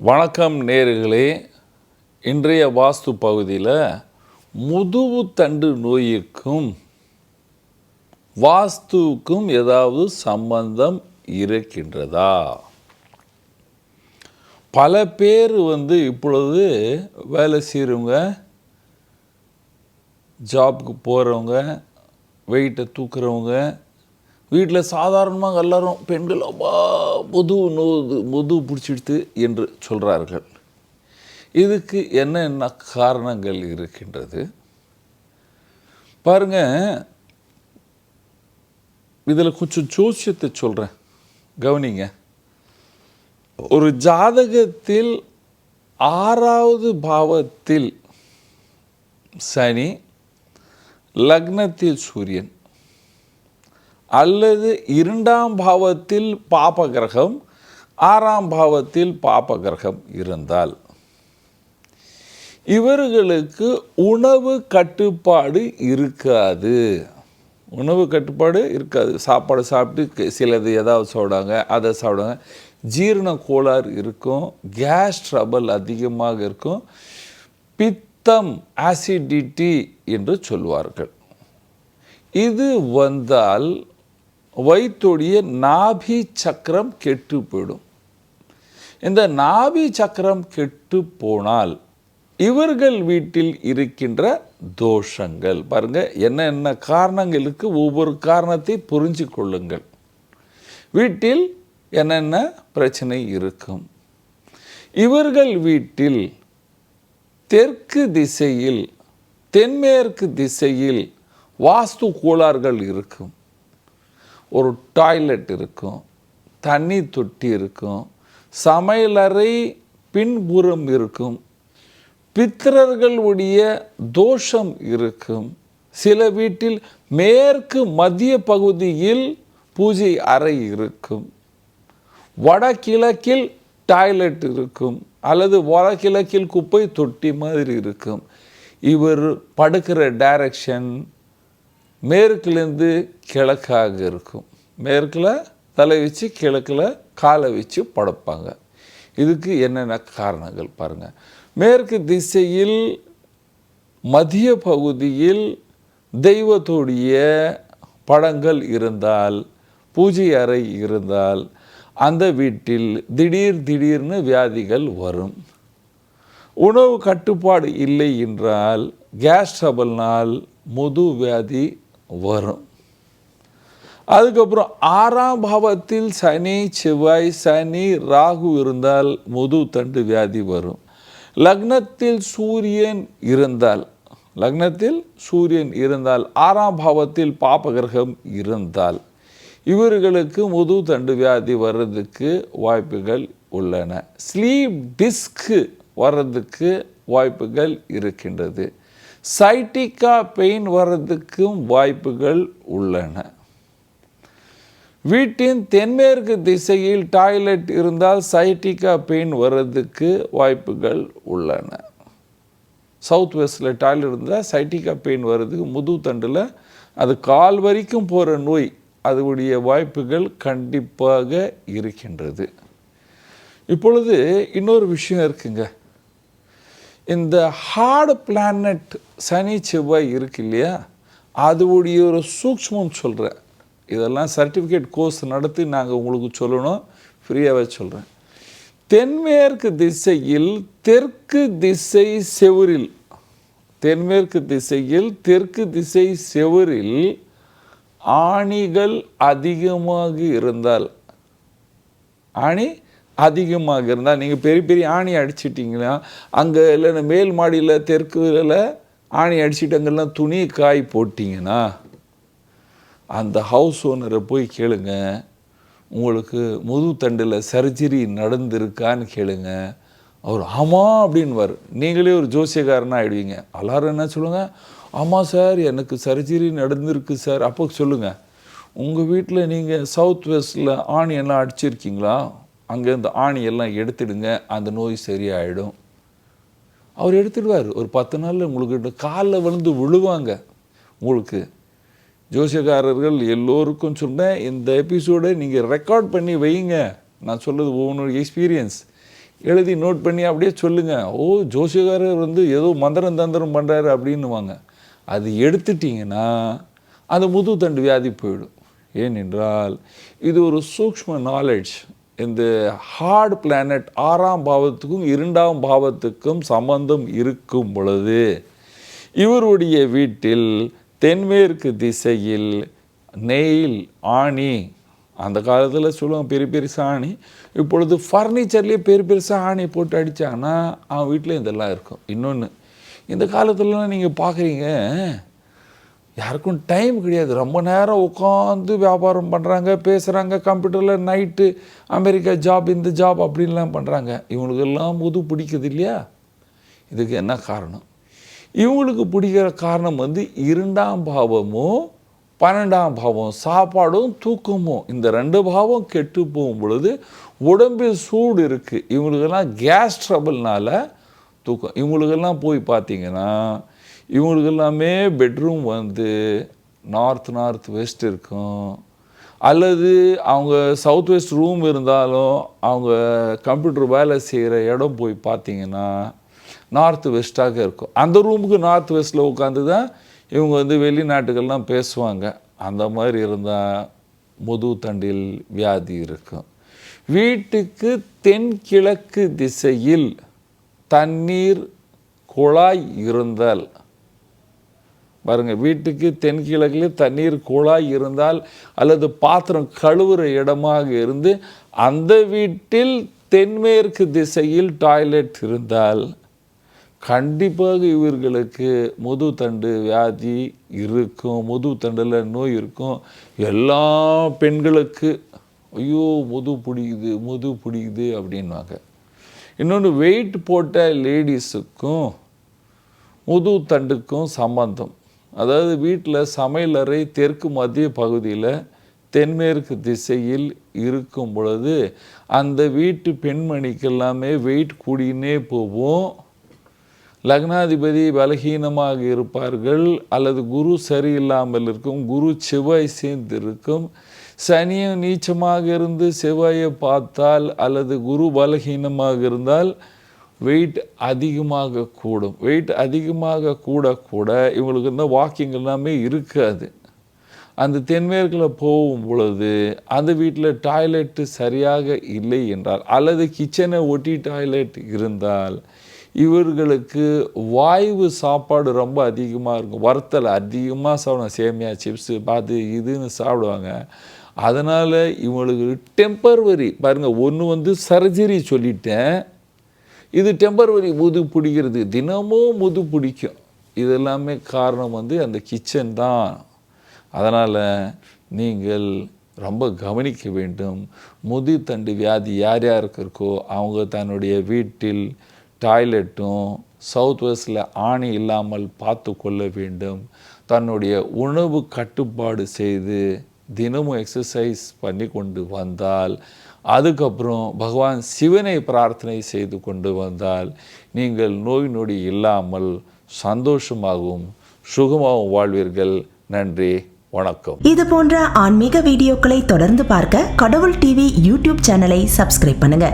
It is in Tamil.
வணக்கம் நேர்களே. இன்றைய வாஸ்து பகுதியில் முதுகு தண்டு நோய்க்கும் வாஸ்துவுக்கும் ஏதாவது சம்பந்தம் இருக்கின்றதா? பல பேர் வந்து இப்பொழுது வேலை செய்கிறவங்க ஜாப்க்கு போகிறவங்க வெயிட்டை தூக்குறவங்க வீட்டில் சாதாரணமாக எல்லாரும் பெண்கள் அப்பா முது நோது முது பிடிச்சிடுத்து என்று சொல்கிறார்கள். இதுக்கு என்னென்ன காரணங்கள் இருக்கின்றது? பாருங்க இதில் கொஞ்சம் ஜோசியத்தை சொல்கிறேன். கவனிங்க. ஒரு ஜாதகத்தில் ஆறாவது பாவத்தில் சனி லக்னத்தில் சூரியன். அல்லது இரண்டாம் பாவத்தில் பாப கிரகம் ஆறாம் பாவத்தில் பாப கிரகம் இருந்தால். இவர்களுக்கு உணவு கட்டுப்பாடு இருக்காது. உணவு கட்டுப்பாடு இருக்காது. சாப்பாடு சாப்பிட்டு சிலது ஏதாவது சாப்பிடுவாங்க அதை சாப்பிடுவாங்க. ஜீரண கோளாறு இருக்கும் கேஸ் ட்ரபல் அதிகமாக இருக்கும். பித்தம் ஆசிடிட்டி என்று சொல்வார்கள். இது வந்தால் வயிற்றுடைய நாபி சக்கரம் கெட்டு போயிடும் இந்த நாபி சக்கரம் கெட்டு போனால் இவர்கள் வீட்டில் இருக்கின்ற தோஷங்கள். பாருங்க என்னென்ன காரணங்களுக்கு ஒவ்வொரு காரணத்தை புரிஞ்சு கொள்ளுங்கள். வீட்டில் என்னென்ன பிரச்சனை இருக்கும். இவர்கள் வீட்டில் தெற்கு திசையில் தென்மேற்கு திசையில் வாஸ்து கோளாறுகள் இருக்கும். ஒரு டாய்லெட் இருக்கும் தண்ணி தொட்டி இருக்கும் சமையலறை பின்புறம் இருக்கும் பித்திரர்களுடைய தோஷம் இருக்கும். சில வீட்டில் மேற்கு மத்திய பகுதியில் பூஜை அறை இருக்கும். வடகிழக்கில் டாய்லெட் இருக்கும் அல்லது வடகிழக்கில் குப்பை தொட்டி மாதிரி இருக்கும். இவர் படுக்கிற டைரக்ஷன் மேற்குலேருந்து கிழக்காக இருக்கும். மேற்கில் தலை வச்சு கிழக்கில் காலை வச்சு படைப்பாங்க. இதுக்கு என்னென்ன காரணங்கள் பாருங்கள் மேற்கு திசையில் மதிய பகுதியில் தெய்வத்துடைய படங்கள் இருந்தால் பூஜை அறை இருந்தால் அந்த வீட்டில் திடீர் திடீர்னு வியாதிகள் வரும். உணவு கட்டுப்பாடு இல்லை என்றால் கேஸ் ட்ரபல்னால் முது வியாதி வரும். அதுக்கப்புறம் ஆறாம் பாவத்தில் சனி செவ்வாய் சனி ராகு இருந்தால் முது தண்டு வியாதி வரும். லக்னத்தில் சூரியன் இருந்தால் லக்னத்தில் சூரியன் இருந்தால் ஆறாம் பாவத்தில் பாபகிரகம் இருந்தால் இவர்களுக்கு முது தண்டு வியாதி வர்றதுக்கு வாய்ப்புகள் உள்ளன. ஸ்லீப் டிஸ்க்கு வர்றதுக்கு வாய்ப்புகள் இருக்கின்றது. சைட்டிக்கா பெயின் வர்றதுக்கும் வாய்ப்புகள் உள்ளன. வீட்டின் தென்மேற்கு திசையில் டாய்லெட் இருந்தால் சைட்டிக்கா பெயின் வர்றதுக்கு வாய்ப்புகள் உள்ளன. சவுத் வெஸ்டில் டாய்லெட் இருந்தால் சைட்டிக்கா பெயின் வர்றதுக்கு முது தண்டில் அது கால் வரைக்கும் போகிற நோய் அதனுடைய வாய்ப்புகள் கண்டிப்பாக இருக்கின்றது. இப்பொழுது இன்னொரு விஷயம் இருக்குங்க. இந்த ஹார்டு பிளானட் சனி செவ்வாய் இருக்கு இல்லையா? அதுவுடைய ஒரு சூக்மம் சொல்கிறேன் இதெல்லாம் சர்டிஃபிகேட் கோர்ஸ் நடத்தி நாங்கள் உங்களுக்கு சொல்லணும். ஃப்ரீயாகவே சொல்கிறேன் தென்மேற்கு திசையில் தெற்கு திசை செவரில் தென்மேற்கு திசையில் தெற்கு திசை செவரில் ஆணிகள் அதிகமாக இருந்தால் ஆணி அதிகமாக இருந்தால் நீங்கள் பெரிய பெரிய ஆணி அடிச்சிட்டிங்கன்னா அங்கே இல்லைன்னா மேல் மாடியில் தெற்குல ஆணி அடிச்சிட்டு அங்கெல்லாம் துணி காய் போட்டிங்கன்னா அந்த ஹவுஸ் ஓனரை போய் கேளுங்க. உங்களுக்கு முது தண்டில் சர்ஜரி நடந்திருக்கான்னு கேளுங்க. அவர் ஆமாம் அப்படின்வார் நீங்களே ஒரு ஜோசியக்காரனாக ஆகிடுவீங்க எல்லாரும் என்ன சொல்லுங்கள் ஆமாம் சார் எனக்கு சர்ஜரி நடந்திருக்கு சார். அப்போ சொல்லுங்கள் உங்கள் வீட்டில் நீங்கள் சவுத் வெஸ்டில் ஆணி எல்லாம் அடிச்சிருக்கீங்களா? அங்கேருந்து ஆணி எல்லாம் எடுத்துடுங்க. அந்த நோய் சரியாயிடும். அவர் எடுத்துடுவார். ஒரு பத்து நாளில் உங்களுக்கு காலில் விழுந்து விழுவாங்க. உங்களுக்கு ஜோசியக்காரர்கள் எல்லோருக்கும் சொன்னேன் இந்த எபிசோடை நீங்கள் ரெக்கார்ட் பண்ணி வைங்க. நான் சொல்கிறது ஒவ்வொரு எக்ஸ்பீரியன்ஸ் எழுதி நோட் பண்ணி அப்படியே சொல்லுங்கள் ஓ ஜோசியக்காரர் வந்து ஏதோ மந்திரம் தந்திரம் பண்ணுறாரு அப்படின்னுவாங்க. அது எடுத்துட்டிங்கன்னா அந்த முதுகுத்தண்டு வியாதி போயிடும். ஏனென்றால் இது ஒரு சூக்ஷ்ம நாலேஜ் இந்த ஹார்ட் பிளானட் ஆறாம் பாவத்துக்கும் இரண்டாம் பாவத்துக்கும் சம்பந்தம் இருக்கும் பொழுது இவருடைய வீட்டில் தென்மேற்கு திசையில் நெயில் ஆணி அந்த காலத்தில் சொல்லுவாங்க பெரிய பெருசாக ஆணி இப்பொழுது ஃபர்னிச்சர்லேயே பெரிய பெருசாக ஆணி போட்டு அடித்தாங்கன்னா அவன் வீட்டில் இதெல்லாம் இருக்கும். இன்னொன்று இந்த காலத்துலலாம் நீங்கள் பார்க்குறீங்க யாருக்கும் டைம் கிடையாது. ரொம்ப நேரம் உட்காந்து வியாபாரம் பண்ணுறாங்க பேசுகிறாங்க கம்ப்யூட்டரில் நைட்டு அமெரிக்கா ஜாப் இந்த ஜாப் அப்படின்லாம் பண்ணுறாங்க இவங்களுக்கெல்லாம் முது பிடிக்குது இல்லையா? இதுக்கு என்ன காரணம்? இவங்களுக்கு பிடிக்கிற காரணம் வந்து இரண்டாம் பாவமும் பன்னெண்டாம் பாவம் சாப்பாடும் தூக்கமும். இந்த ரெண்டு பாவம் கெட்டு போகும் பொழுது உடம்பில் சூடு இருக்குது இவங்களுக்கெல்லாம் கேஸ் ட்ரபிள்னால தூக்கம். இவங்களுக்கெல்லாம் போய் பார்த்தீங்கன்னா இவங்களுக்கு எல்லாமே பெட்ரூம் வந்து நார்த் நார்த் வெஸ்ட் இருக்கும். அல்லது அவங்க சவுத் வெஸ்ட் ரூம் இருந்தாலும் அவங்க கம்ப்யூட்டர் வேலை செய்கிற இடம் போய் பார்த்தீங்கன்னா நார்த் வெஸ்ட்டாக இருக்கும். அந்த ரூமுக்கு நார்த் வெஸ்ட்டில் உட்காந்து தான் இவங்க வந்து வெளிநாட்டுக்கெல்லாம் பேசுவாங்க. அந்த மாதிரி இருந்தால் முது தண்டில் வியாதி இருக்கும். வீட்டுக்கு தென்கிழக்கு திசையில் தண்ணீர் குழாய் இருந்தால் பாருங்கள் வீட்டுக்கு தென்கிழக்கில் தண்ணீர் குழாய் இருந்தால் அல்லது பாத்திரம் கழுவுற இடமாக இருந்து அந்த வீட்டில் தென்மேற்கு திசையில் டாய்லெட் இருந்தால் கண்டிப்பாக இவர்களுக்கு முதுதண்டு வியாதி இருக்கும் முதுதண்டில் நோய் இருக்கும். எல்லா பெண்களுக்கு ஐயோ முது பிடிக்குது முது பிடிக்குது அப்படின்வாங்க இன்னொன்று வெயிட் போட்ட லேடிஸுக்கும் முது தண்டுக்கும் சம்பந்தம். அதாவது வீட்டில் சமையலறை தெற்கு மத்திய பகுதியில் தென்மேற்கு திசையில் இருக்கும் பொழுது அந்த வீட்டு பெண்மணிக்கு எல்லாமே வெயிட் கூடினே போவோம் லக்னாதிபதி பலகீனமாக இருப்பார்கள். அல்லது குரு சரியில்லாமல் இருக்கும். குரு செவ்வாய் சேர்ந்து இருக்கும் சனியும் நீச்சமாக இருந்து செவ்வாயை பார்த்தால் அல்லது குரு பலகீனமாக இருந்தால் வெயிட் அதிகமாக கூடும். வெயிட் அதிகமாக கூட கூட இவங்களுக்கு இந்த வாக்கிங் எல்லாமே இருக்காது. அந்த தென்மேற்கில் போகும் பொழுது அந்த வீட்டில் டாய்லெட்டு சரியாக இல்லை என்றால் அல்லது கிச்சனை ஒட்டி டாய்லெட் இருந்தால் இவர்களுக்கு வாய்வு சாப்பாடு ரொம்ப அதிகமாக இருக்கும். வறுத்தல் அதிகமாக சாப்பிடுவாங்க சேமியா சிப்ஸு பாத்து இதுன்னு சாப்பிடுவாங்க. அதனால் இவங்களுக்கு டெம்பரவரி பாருங்கள் ஒன்று வந்து சர்ஜரி சொல்லிட்டேன். இது டெம்பரவரி முது பிடிக்கிறது. தினமும் முது பிடிக்கும். இது எல்லாமே காரணம் வந்து அந்த கிச்சன் தான். அதனால் நீங்கள் ரொம்ப கவனிக்க வேண்டும். முதுத்தண்டு வியாதி யார் யாருக்கு இருக்கோ அவங்க தன்னுடைய வீட்டில் டாய்லெட்டும் சவுத் வெஸ்டில் ஆணி இல்லாமல் பார்த்து கொள்ள வேண்டும். தன்னுடைய உணவு கட்டுப்பாடு செய்து தினமும் எக்ஸசைஸ் பண்ணி கொண்டு வந்தால் அதுக்கப்புறம் பகவான் சிவனை பிரார்த்தனை செய்து கொண்டு வந்தால் நீங்கள் நோய் நொடி இல்லாமல் சந்தோஷமாகவும் சுகமாகவும் வாழ்வீர்கள். நன்றி வணக்கம். இது போன்ற ஆன்மீக வீடியோக்களை தொடர்ந்து பார்க்க கடவுள் டிவி யூடியூப் சேனலை சப்ஸ்கிரைப் பண்ணுங்க.